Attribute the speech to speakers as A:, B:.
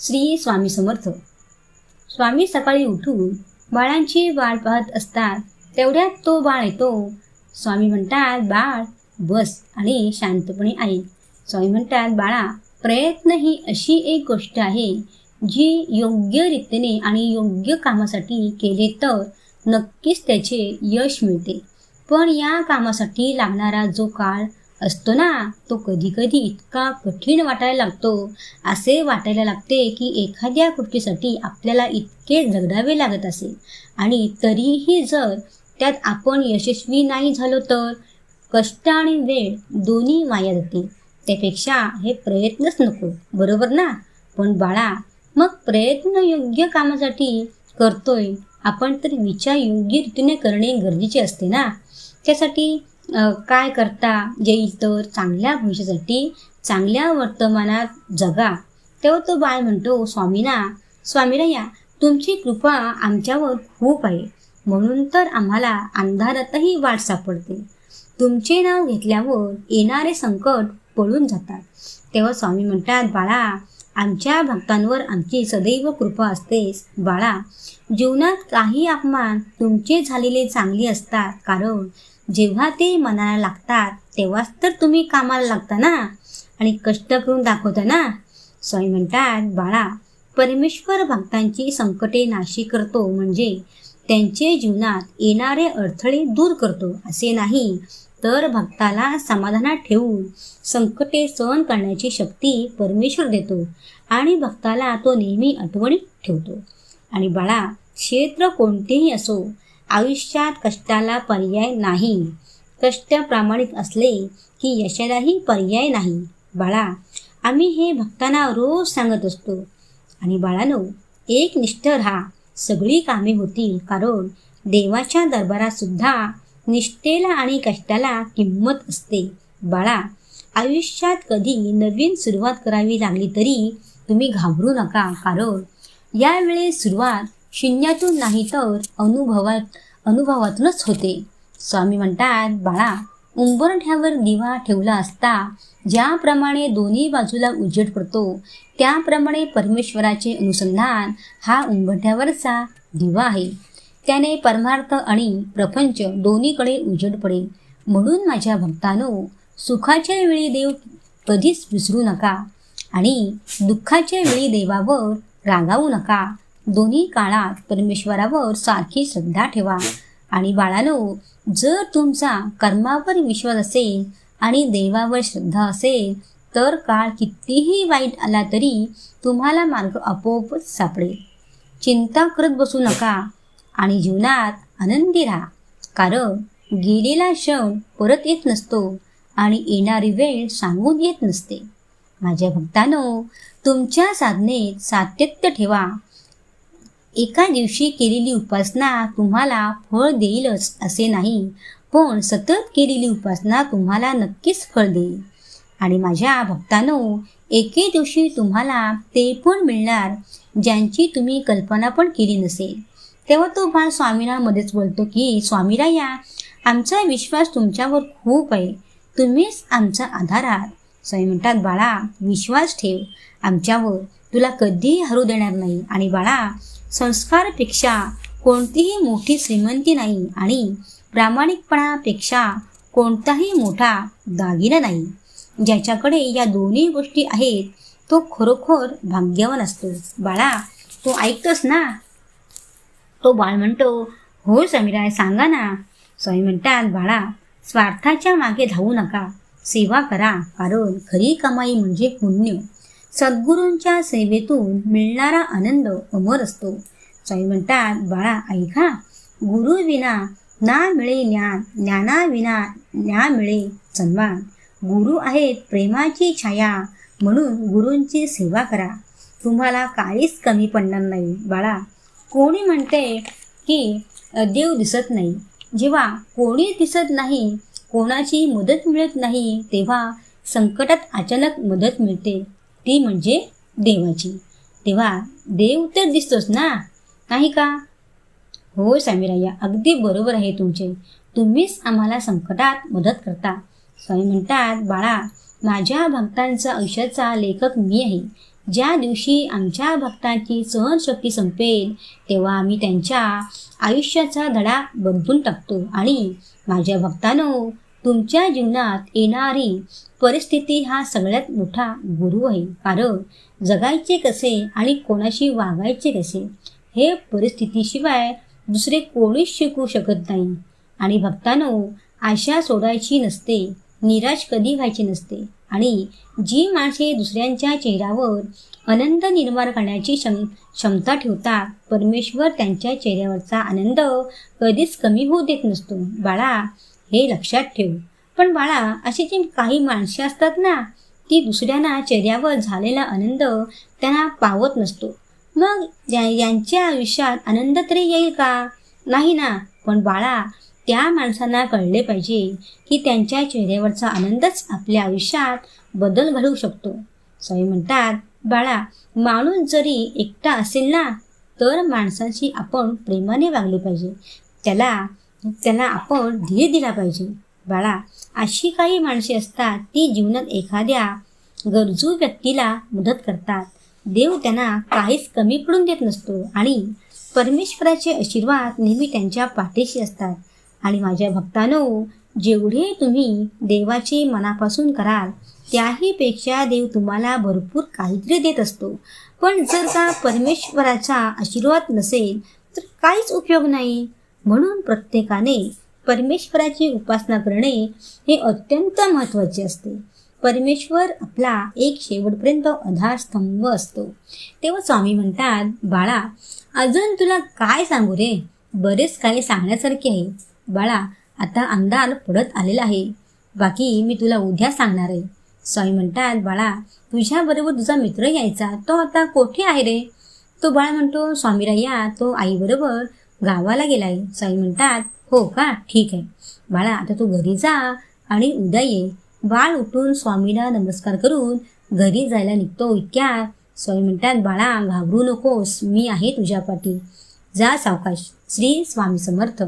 A: श्री स्वामी समर्थ. स्वामी सकाळी उठून बाळांची वाट पाहत असतात तेवढ्यात तो बाळ येतो. स्वामी म्हणतात बाळ बस आणि शांतपणे आई. स्वामी म्हणतात बाळा प्रयत्न ही अशी एक गोष्ट आहे जी योग्य रीतीने आणि योग्य कामासाठी केले तर नक्कीच त्याचे यश मिळते. पण या कामासाठी लागणारा जो काळ असतो ना तो कधी कधी इतका कठीण वाटायला लागतो. असे वाटायला लागते की एखाद्या गोष्टीसाठी आपल्याला इतके झगडावे लागत असेल आणि तरीही जर त्यात आपण यशस्वी नाही झालो तर कष्ट आणि वेळ दोन्ही वाया जाते त्यापेक्षा हे प्रयत्नच नको बरोबर ना? पण बाळा मग प्रयत्न योग्य कामासाठी करतोय आपण तर विचार योग्य रीतीने करणे गरजेचे असते ना? त्यासाठी काय करता? येईल तर चांगल्या भविष्यासाठी चांगल्या वर्तमानात जगा. तेव्हा तो बाळ म्हणतो स्वामीना स्वामीराया तुमची कृपा आमच्यावर खूप आहे. म्हणून तर आम्हाला अंधारातही वाट सापडते. तुमचे नाव घेतल्यावर येणारे संकट पळून जातात. तेव्हा स्वामी म्हणतात बाळा आमच्या भक्तांवर आमची सदैव कृपा असतेच. बाळा जीवनात काही अपमान तुमचे झालेले चांगले असतात. कारण जेव्हा ते मनाला लागतात तेव्हाच तर तुम्ही कामाला लागता ना? आणि कष्ट करून दाखवता ना? स्वामी म्हणतात बाळा परमेश्वर भक्तांची संकटे नाशी करतो म्हणजे त्यांचे जीवनात येणारे अडथळे दूर करतो असे नाही. तर भक्ताला समाधानात ठेवून संकटे सहन करण्याची शक्ती परमेश्वर देतो आणि भक्ताला तो नेहमी आठवणीत ठेवतो. आणि बाळा क्षेत्र कोणतेही असो आयुष्यात कष्टाला पर्याय नाही. कष्ट प्रामाणिक असले की यशालाही पर्याय नाही. बाळा आम्ही हे भक्तांना रोज सांगत असतो. आणि बाळानो एक निष्ठ राहा. सगळी कामे होतील कारण देवाच्या दरबारात सुद्धा निष्ठेला आणि कष्टाला किंमत असते. बाळा आयुष्यात कधी नवीन सुरुवात करावी लागली तरी तुम्ही घाबरू नका कारण यावेळेस सुरुवात शून्यातून नाही तर अनुभवात अनुभवातूनच होते. स्वामी म्हणतात बाळा उंबरठ्यावर दिवा ठेवला असता ज्याप्रमाणे दोन्ही बाजूला उजेड पडतो त्याप्रमाणे परमेश्वराचे अनुसंधान हा उंबरठ्यावरचा दिवा आहे. त्याने परमार्थ आणि प्रपंच दोन्हीकडे उजेड पडेल म्हणून माझ्या भक्तानो सुखाच्या वेळी देव कधीच विसरू नका आणि दुःखाच्या वेळी देवावर रागावू नका. दोन्ही काळात परमेश्वरावर सारखी श्रद्धा ठेवा. आणि बाळानो जर तुमचा कर्मावर विश्वास असेल आणि देवावर श्रद्धा असेल तर काळ कितीही वाईट आला तरी तुम्हाला मार्ग आपोआपच सापडेल. चिंता करत बसू नका आणि जीवनात आनंदी राहा. कारण गेलेला क्षण परत येत नसतो आणि येणारी वेळ सांगून येत नसते. माझ्या भक्तानो तुमच्या साधनेत सातत्य ठेवा. एका दिवशी केलेली उपासना तुम्हाला फळ देईलच असे नाही. पण सतत केलेली उपासना तुम्हाला नक्कीच फळ देईल. आणि माझ्या भक्तांनो एके दिवशी तुम्हाला ते पण मिळणार ज्यांची तुम्ही कल्पना पण केली नसेल. तेव्हा तो बाळ स्वामीरामध्येच बोलतो की स्वामीरा या आमचा विश्वास तुमच्यावर खूप आहे. तुम्हीच आमचा आधार आहात. स्वामी म्हणतात बाळा विश्वास ठेव. आमच्यावर तुला कधीही हरू देणार नाही. आणि बाळा संस्कारपेक्षा कोणतीही मोठी श्रीमंती नाही आणि प्रामाणिकपणापेक्षा कोणताही मोठा दागिना नाही. ज्याच्याकडे या दोन्ही गोष्टी आहेत तो खरोखर भाग्यवान असतो. बाळा तो ऐकतोस ना? तो बाळ म्हणतो हो समीराय सांगा ना. स्वामी म्हणतात बाळा स्वार्थाच्या मागे धावू नका. सेवा करा. कारण खरी कमाई म्हणजे पुण्य. सद्गुरूंच्या सेवेतून मिळणारा आनंद अमर असतो. स्वामी म्हणतात बाळा ऐका. गुरुविना ना मिळे ज्ञान ज्ञानाविना ज्ञान मिळे सन्मान. गुरु आहेत प्रेमाची छाया म्हणून गुरूंची सेवा करा. तुम्हाला काहीच कमी पडणार नाही बाळा. कोणी म्हणते की देव दिसत नाही. जेव्हा कोणी दिसत नाही कोणाची मदत मिळत नाही तेव्हा संकटात अचानक मदत मिळते. ती म्हणजे देवाची. तेव्हा देव तर दिसतोच ना? नाही का? हो समीराया अगदी बरोबर आहे तुमचे. तुम्हीच आम्हाला संकटात मदत करता. स्वामी म्हणतात बाळा माझ्या भक्तांचा आयुष्याचा लेखक मी आहे. ज्या दिवशी आमच्या भक्तांची सहनशक्ती संपेल तेव्हा आम्ही त्यांच्या आयुष्याचा धडा बदलून टाकतो आणि माझ्या भक्तांनो तुमच्या जीवनात येणारी परिस्थिती हा सगळ्यात मोठा गुरु आहे. कारण जगायचे कसे आणि कोणाशी वागायचे कसे हे परिस्थितीशिवाय दुसरे कोणीच शिकू शकत नाही. आणि भक्तांनो आशा सोडायची नसते निराश कधी व्हायची नसते. आणि जी माणसे दुसऱ्यांच्या चेहऱ्यावर आनंद निर्माण करण्याची क्षम क्षमता ठेवतात परमेश्वर त्यांच्या चेहऱ्यावरचा आनंद कधीच कमी होऊ देत नसतो. बाळा हे लक्षात ठेव. पण बाळा अशी जी काही माणसे असतात ना ती दुसऱ्यांना चेहऱ्यावर झालेला आनंद त्यांना पावत नसतो. मग यांच्या आयुष्यात आनंद तरी येईल का? नाही ना. पण बाळा त्या माणसांना कळले पाहिजे की त्यांच्या चेहऱ्यावरचा आनंदच आपल्या आयुष्यात बदल घडवू शकतो. स्वामी म्हणतात बाळा माणूस जरी एकटा असेल ना तर माणसांशी आपण प्रेमाने वागले पाहिजे. त्याला त्याला आपण धीर दिला पाहिजे. बाळा अशी काही माणसे असतात ती जीवनात एखाद्या गरजू व्यक्तीला मदत करतात. देव त्यांना काहीच कमी पडून देत नसतो आणि परमेश्वराचे आशीर्वाद नेहमी त्यांच्या पाठीशी असतात. आणि माझ्या भक्तानो जेवढे तुम्ही देवाचे मनापासून कराल त्याहीपेक्षा देव तुम्हाला भरपूर काहीतरी देत असतो. पण जर का परमेश्वराचा आशीर्वाद नसेल तर काहीच उपयोग नाही. म्हणून प्रत्येकाने परमेश्वराची उपासना करणे हे अत्यंत महत्त्वाचे असते. परमेश्वर आपला एक शेवटपर्यंत आधारस्तंभ असतो. तेव्हा स्वामी म्हणतात बाळा अजून तुला काय सांगू रे? बरेच काही सांगण्यासारखे आहे. बाळा आता अंधार पडत आलेला आहे. बाकी मी तुला उद्या सांगणार आहे. स्वामी म्हणतात बाळा तुझ्याबरोबर तुझा मित्र यायचा. तो आता कोठे आहे रे? तो बाळा म्हणतो स्वामीराया तो आईबरोबर गावाला गेलाय. साई म्हणतात हो का? ठीक आहे. बाळा आता तू घरी जा आणि उद्या ये. बाळ उठून स्वामीला नमस्कार करून घरी जायला निघतो इतक्यात स्वामी म्हणतात बाळा घाबरू नकोस. मी आहे तुझ्या पाठी. जा सावकाश. श्री स्वामी समर्थ.